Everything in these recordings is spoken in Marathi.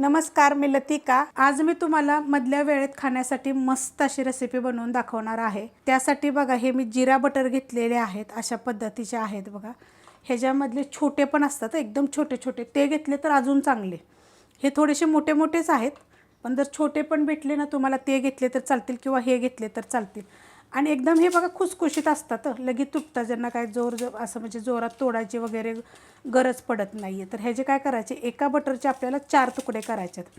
नमस्कार मी लतिका. आज मी तुम्हाला मधल्या वेळेत खाण्यासाठी मस्त अशी रेसिपी बनवून दाखवणार आहे. त्यासाठी बघा हे मी जिरा बटर घेतलेले आहेत अशा पद्धतीचे आहेत बघा. ह्याच्यामधले छोटे पण असतात एकदम छोटे छोटे. ते घेतले तर अजून चांगले. हे थोडेसे मोठे मोठेच आहेत पण जर छोटे पण भेटले ना तुम्हाला ते घेतले तर चालतील किंवा हे घेतले तर चालतील. आणि एकदम हे बघा खुसखुशीत असतात लगेच तुटतात ज्यांना काय जोर जो असं म्हणजे जोरात तोडायची वगैरे गरज पडत नाही आहे तर ह्याचे काय करायचे एका बटरचे आपल्याला चार तुकडे करायचे आहेत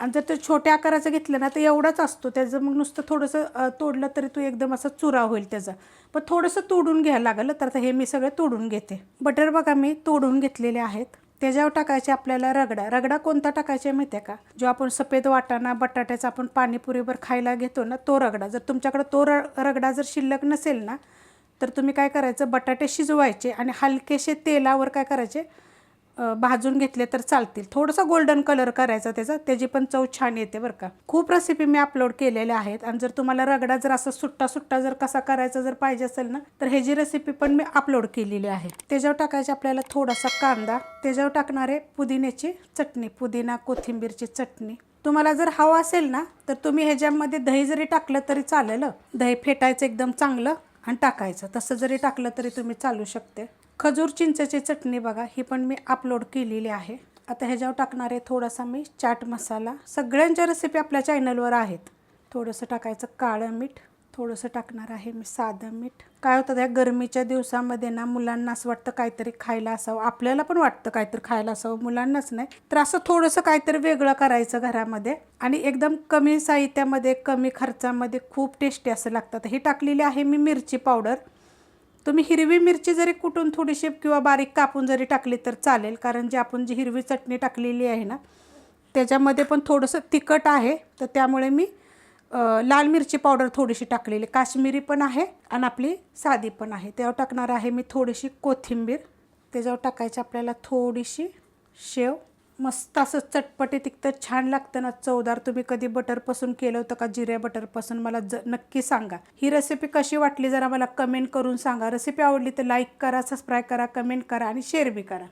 आणि जर ते छोट्या आकाराचं घेतलं ना तर एवढाच असतो. त्याचं मग नुसतं थोडंसं तोडलं तरी तो एकदम असा चुरा होईल त्याचा. पण थोडंसं तोडून घ्यायला लागलं तर आता हे मी सगळे तोडून घेते. बटर बघा मी तोडून घेतलेले आहेत. त्याच्यावर टाकायचे आपल्याला रगडा. रगडा कोणता टाकायचा माहिती आहे का? जो आपण सफेद वाटाणा बटाट्याचा आपण पाणीपुरीवर खायला घेतो ना तो रगडा. जर तुमच्याकडे तो र रगडा जर शिल्लक नसेल ना तर तुम्ही काय करायचं? बटाटे शिजवायचे आणि हलकेसे तेलावर काय करायचे? भाजून घेतले तर चालतील. थोडंसं गोल्डन कलर करायचा त्याचा. त्याची पण चव छान येते बरं का. खूप रेसिपी मी अपलोड केलेल्या आहेत. आणि जर तुम्हाला रगडा जर असं सुट्टा सुट्टा जर कसा करायचा जर पाहिजे असेल ना तर ह्याची रेसिपी पण मी अपलोड केलेली आहे. त्याच्यावर टाकायचे आपल्याला थोडासा कांदा. त्याच्यावर टाकणारे पुदिन्याची चटणी पुदिना कोथिंबीरची चटणी. तुम्हाला जर हवं असेल ना तर तुम्ही ह्याच्यामध्ये दही जरी टाकलं तरी चालेल. दही फेटायचं एकदम चांगलं आणि टाकायचं. तसं जरी टाकलं तरी तुम्ही चालू शकते. खजूर चिंचेची चटणी बघा ही पण मी अपलोड केलेली आहे. आता ह्याच्यावर टाकणार आहे थोडासा मी चाट मसाला. सगळ्यांच्या रेसिपी आपल्या चॅनलवर आहेत. थोडंसं टाकायचं काळं मीठ थोडंसं टाकणार आहे मी साधं मीठ. काय होतं त्या गरमीच्या दिवसामध्ये ना मुलांना असं वाटतं काहीतरी खायला असावं. आपल्याला पण वाटतं काहीतरी खायला असावं मुलांनाच नाही. तर असं थोडंसं काहीतरी वेगळं करायचं घरामध्ये. आणि एकदम कमी साहित्यामध्ये कमी खर्चामध्ये खूप टेस्टी असं लागतं. तर ही टाकलेली आहे मी मिरची पावडर तुम्ही हिरवी मिरची जरी कुठून थोडीशी किंवा बारीक कापून जरी टाकली तर चालेल कारण जी आपण जी हिरवी चटणी टाकलेली आहे ना त्याच्यामध्ये पण थोडंसं तिखट आहे. तर त्यामुळे मी लाल मिरची पावडर थोडीशी टाकलेली. काश्मीरी पण आहे आणि आपली साधी पण आहे. त्यावर टाकणार आहे मी थोडीशी कोथिंबीर. त्याच्यावर टाकायची आपल्याला थोडीशी शेव. मस्त असं चटपटी तिखट छान लागतं ना. चवदार तुम्ही कधी बटरपासून केलं होतं का जिऱ्या बटरपासून मला ज नक्की सांगा. ही रेसिपी कशी वाटली जरा मला कमेंट करून सांगा. रेसिपी आवडली तर लाईक करा सबस्क्राईब करा कमेंट करा आणि शेअर बी करा.